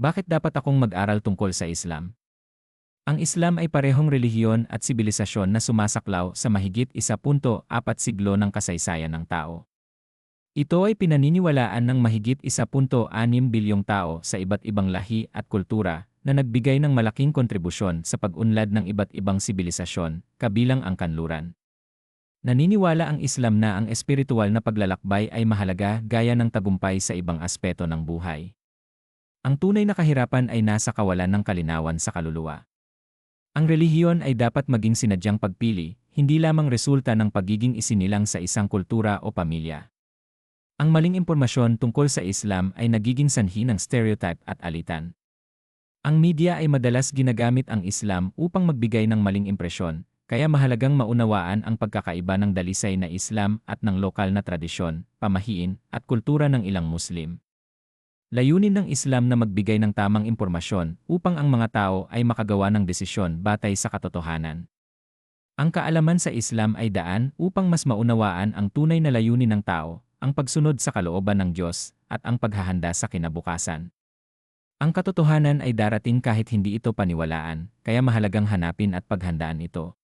Bakit dapat akong mag-aral tungkol sa Islam? Ang Islam ay parehong relihiyon at sibilisasyon na sumasaklaw sa mahigit 1.4 siglo ng kasaysayan ng tao. Ito ay pinaniniwalaan ng mahigit 1.6 bilyong tao sa iba't ibang lahi at kultura na nagbigay ng malaking kontribusyon sa pag-unlad ng iba't ibang sibilisasyon, kabilang ang kanluran. Naniniwala ang Islam na ang espiritual na paglalakbay ay mahalaga gaya ng tagumpay sa ibang aspeto ng buhay. Ang tunay na kahirapan ay nasa kawalan ng kalinawan sa kaluluwa. Ang relihiyon ay dapat maging sinadyang pagpili, hindi lamang resulta ng pagiging isinilang sa isang kultura o pamilya. Ang maling impormasyon tungkol sa Islam ay nagiging sanhi ng stereotype at alitan. Ang media ay madalas ginagamit ang Islam upang magbigay ng maling impresyon, kaya mahalagang maunawaan ang pagkakaiba ng dalisay na Islam at ng lokal na tradisyon, pamahiin, at kultura ng ilang Muslim. Layunin ng Islam na magbigay ng tamang impormasyon upang ang mga tao ay makagawa ng desisyon batay sa katotohanan. Ang kaalaman sa Islam ay daan upang mas maunawaan ang tunay na layunin ng tao, ang pagsunod sa kalooban ng Diyos, at ang paghahanda sa kinabukasan. Ang katotohanan ay darating kahit hindi ito paniwalaan, kaya mahalagang hanapin at paghandaan ito.